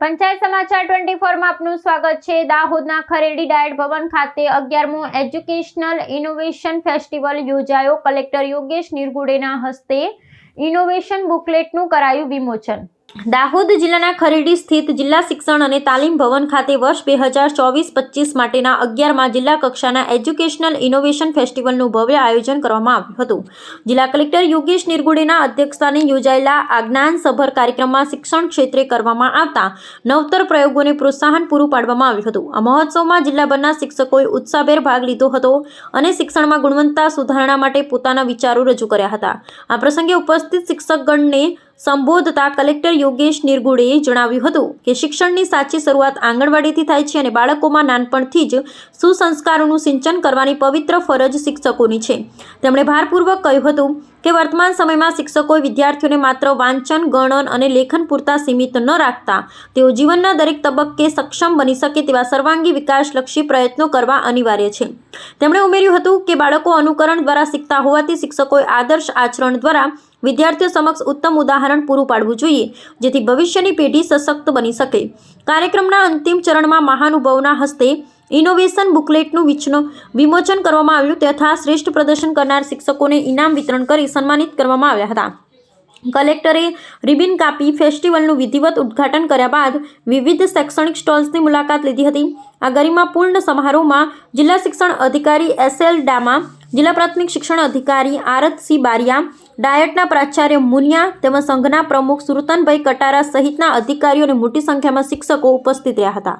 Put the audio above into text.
પંચાયત સમાચાર ટ્વેન્ટી ફોરમાં આપનું સ્વાગત છે. દાહોદના ખરેડી ડાયટ ભવન ખાતે અગિયારમો એજ્યુકેશનલ ઇનોવેશન ફેસ્ટિવલ યોજાયો. કલેક્ટર યોગેશ નિરગુડેના હસ્તે ઇનોવેશન બુકલેટનું કરાયું વિમોચન. દાહોદ જિલ્લાના ખરેડી સ્થિત જિલ્લા શિક્ષણ અને તાલીમ ભવન ખાતે વર્ષ બે હજાર ચોવીસ પચીસ માટેના અગિયારમાં જિલ્લા કક્ષાના એજ્યુકેશનલ ઇનોવેશન ફેસ્ટિવલનું ભવ્ય આયોજન કરવામાં આવ્યું હતું. જિલ્લા કલેક્ટર યોગેશ નિરગુડેના અધ્યક્ષસ્થાને યોજાયેલા આ જ્ઞાનસભર કાર્યક્રમમાં શિક્ષણ ક્ષેત્રે કરવામાં આવતા નવતર પ્રયોગોને પ્રોત્સાહન પૂરું પાડવામાં આવ્યું હતું. આ મહોત્સવમાં જિલ્લાભરના શિક્ષકોએ ઉત્સાહભેર ભાગ લીધો હતો અને શિક્ષણમાં ગુણવત્તા સુધારણા માટે પોતાના વિચારો રજૂ કર્યા હતા. આ પ્રસંગે ઉપસ્થિત શિક્ષકગણને સંબોધતા કલેક્ટર યોગેશ નિરગુડેએ જણાવ્યું હતું કે શિક્ષણની સાચી શરૂઆત આંગણવાડીથી થાય છે અને બાળકોમાં નાનપણથી જ સુસંસ્કારોનું સિંચન કરવાની પવિત્ર ફરજ શિક્ષકોની છે. તેમણે ભારપૂર્વક કહ્યું હતું કે વર્તમાન સમયમાં શિક્ષકોએ વિદ્યાર્થીઓને માત્ર વાંચન, ગણન અને લેખન પૂરતા સીમિત ન રાખતા, તેઓ જીવનના દરેક તબક્કે સક્ષમ બની શકે તેવા સર્વાંગી વિકાસલક્ષી પ્રયત્નો કરવા અનિવાર્ય છે. તેમણે ઉમેર્યું હતું કે બાળકો અનુકરણ દ્વારા શીખતા હોવાથી શિક્ષકોએ આદર્શ આચરણ દ્વારા વિદ્યાર્થીઓ સમક્ષ ઉત્તમ ઉદાહરણ પૂરું પાડવું જોઈએ, જેથી ભવિષ્યની પેઢી સશક્ત બની શકે. કાર્યક્રમના અંતિમ ચરણમાં મહાનુભાવના હસ્તે ઇનોવેશન બુકલેટનું વિચનો વિમોચન કરવામાં આવ્યું તથા શ્રેષ્ઠ પ્રદર્શન કરનાર શિક્ષકોને ઇનામ વિતરણ કરી સન્માનિત કરવામાં આવ્યા હતા. કલેક્ટરે રિબિન કાપી ફેસ્ટિવલનું વિધિવત ઉદ્ઘાટન કર્યા બાદ વિવિધ શૈક્ષણિક સ્ટોલ્સની મુલાકાત લીધી હતી. આ ગરિમાપૂર્ણ સમારોહમાં જિલ્લા શિક્ષણ અધિકારી એસ ડામા, જિલ્લા પ્રાથમિક શિક્ષણ અધિકારી આરતસિંહ બારિયા, ડાયટના પ્રાચાર્ય મુનિયા તેમજ સંઘના પ્રમુખ સુરતનભાઈ કટારા સહિતના અધિકારીઓ અને મોટી સંખ્યામાં શિક્ષકો ઉપસ્થિત રહ્યા હતા.